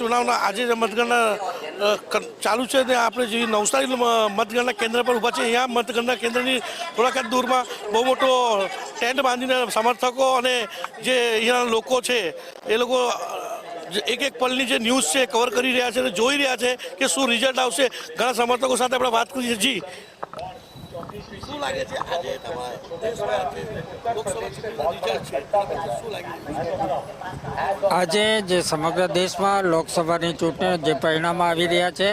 ચુનાવના આજે જે મતગણના ચાલુ છે ને આપણે જે નવસારી મતગણના કેન્દ્ર પર ઊભા છે અહીંયા મતગણના કેન્દ્રની થોડાક દૂરમાં બહુ મોટો ટેન્ટ બાંધીને સમર્થકો અને જે અહીંયાના લોકો છે, એ લોકો એક એક પલની જે ન્યૂઝ છે કવર કરી રહ્યા છે અને જોઈ રહ્યા છે કે શું રિઝલ્ટ આવશે. ઘણા સમર્થકો સાથે આપણે વાત કરીએ જી. આજે જે સમગ્ર દેશમાં લોકસભાની ચૂંટણી જે પરિણામો આવી રહ્યા છે,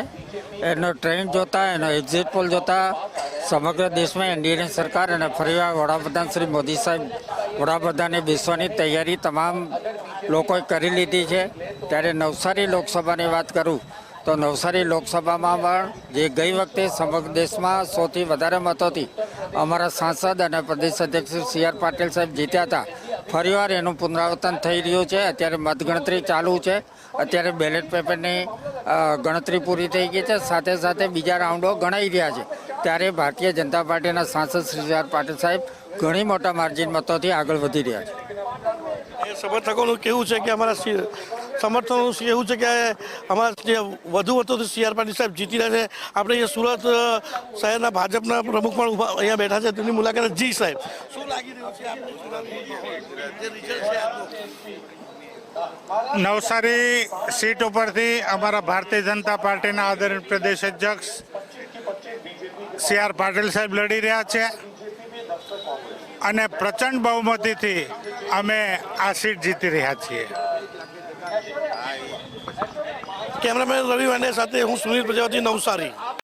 એનો ટ્રેન્ડ જોતા, એનો એક્ઝિટ પોલ જોતા, સમગ્ર દેશમાં એનડીએની સરકાર અને ફરીવાર વડાપ્રધાન શ્રી મોદી સાહેબ, વડાપ્રધાને બેસવાની તૈયારી તમામ લોકોએ કરી લીધી છે. ત્યારે નવસારી લોકસભાની વાત કરું, તો નવસારી લોકસભામાં પણ જે ગઈ વખતે સમગ્ર દેશમાં સૌથી વધારે મતોથી અમારા સાંસદ અને પ્રદેશ અધ્યક્ષ શ્રી સી આર પાટીલ સાહેબ જીત્યા હતા. ફરીવાર એનું પુનરાવર્તન થઈ રહ્યું છે. અત્યારે મતગણતરી ચાલુ છે. અત્યારે બેલેટ પેપરની ગણતરી પૂરી થઈ ગઈ છે. સાથે સાથે બીજા રાઉન્ડો ગણાઈ રહ્યા છે. ત્યારે ભારતીય જનતા પાર્ટીના સાંસદ શ્રી આર પાટીલ સાહેબ ઘણી મોટા માર્જિન મતોથી આગળ વધી રહ્યા છે. સમર્થકોનું કેવું છે કે અમારા સી- એવું છે કે અમારા જે વધુ વધુ સી આર પાટીલ સાહેબ જીતી રહ્યા છે. આપણે અહીંયા સુરત શહેરના ભાજપના પ્રમુખ પણ ઊભા અહીંયા બેઠા છે. તેમની મુલાકાત જી સાહેબ. શું લાગી રહ્યું છે? નવસારી સીટ ઉપરથી અમારા ભારતીય જનતા પાર્ટીના આદરણીય પ્રદેશ અધ્યક્ષ સી આર પાટીલ સાહેબ લડી રહ્યા છે અને પ્રચંડ બહુમતીથી અમે આ સીટ જીતી રહ્યા છીએ. કેમેરામેન રવિ વાંડે સાથે હું સુનિલ પ્રજાપતિ નવસારી.